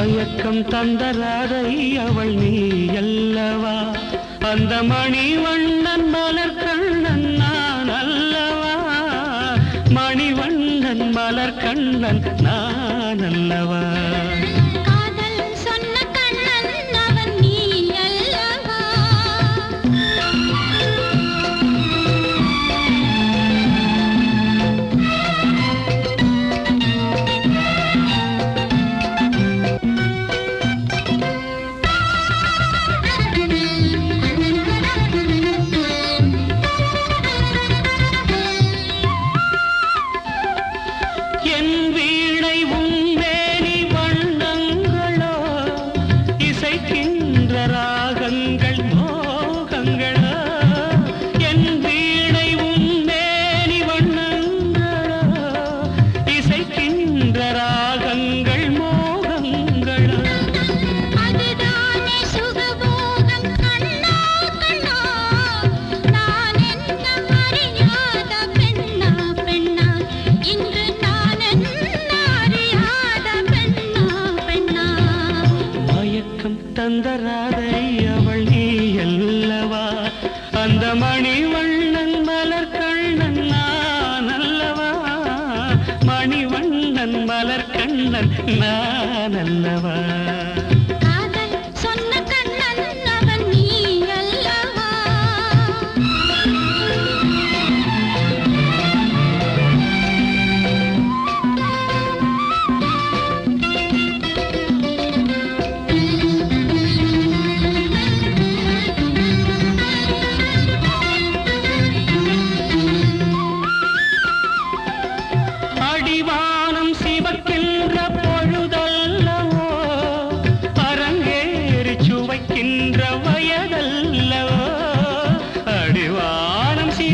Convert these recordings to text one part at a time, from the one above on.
மயக்கம் தந்த ராதை அவள் நீ அல்லவா? அந்த மணி வண்ணன் மலர் கண்ணன் நான் அல்லவா? மணிவண்ணன் மலர் கண்ணன் நான் அல்லவா? ராகங்கள் மயக்கம் தந்தராதை அவள் நீ அல்லவா? அந்த மணி வண்ணன் மலர் கண்ணன் நான் அல்லவா? மணிவண்ணன் மலர் கண்ணன் நான் அல்லவா?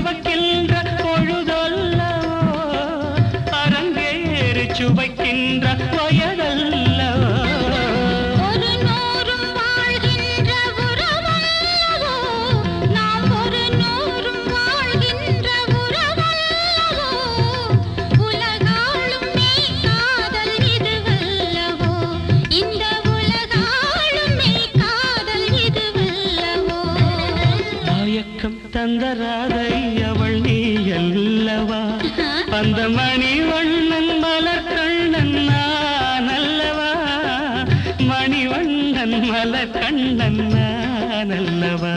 சுவைக்கின்ற பொழுதல்லவோ அரங்கேறு சுவைக்க மயக்கம் ராதை அவள் நீ அல்லவா அந்த மணிவண்ணன் மலர் கண்ணன் நான் அல்லவா மணிவண்ணன் மலர் கண்ணன் நான் அல்லவா